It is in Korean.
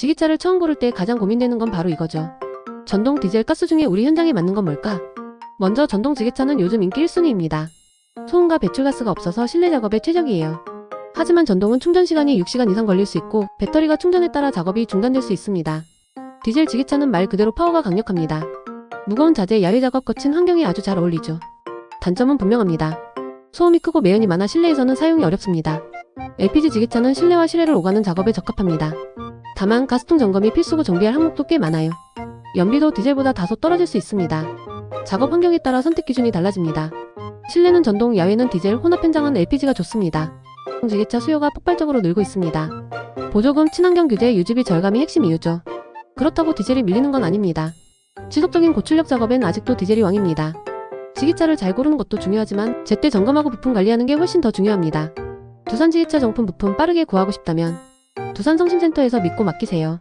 지기차를 처음 고를 때 가장 고민되는 건 바로 이거죠. 전동 디젤 가스 중에 우리 현장에 맞는 건 뭘까? 먼저 전동 지게차는 요즘 인기 1순위입니다. 소음과 배출가스가 없어서 실내 작업에 최적이에요. 하지만 전동은 충전 시간이 6시간 이상 걸릴 수 있고 배터리가 충전에 따라 작업이 중단될 수 있습니다. 디젤 지게차는 말 그대로 파워가 강력합니다. 무거운 자재 야외 작업 거친 환경에 아주 잘 어울리죠. 단점은 분명합니다. 소음이 크고 매연이 많아 실내에서는 사용이 어렵습니다. LPG 지게차는 실내와 실외를 오가는 작업에 적합합니다. 다만 가스통 점검이 필수고 정비할 항목도 꽤 많아요. 연비도 디젤보다 다소 떨어질 수 있습니다. 작업 환경에 따라 선택 기준이 달라집니다. 실내는 전동, 야외는 디젤, 혼합 현장은 LPG가 좋습니다. 지게차 수요가 폭발적으로 늘고 있습니다. 보조금, 친환경 규제, 유지비 절감이 핵심 이유죠. 그렇다고 디젤이 밀리는 건 아닙니다. 지속적인 고출력 작업엔 아직도 디젤이 왕입니다. 지게차를 잘 고르는 것도 중요하지만 제때 점검하고 부품 관리하는 게 훨씬 더 중요합니다. 두산 지게차 정품 부품 빠르게 구하고 싶다면 두산 성심센터에서 믿고 맡기세요.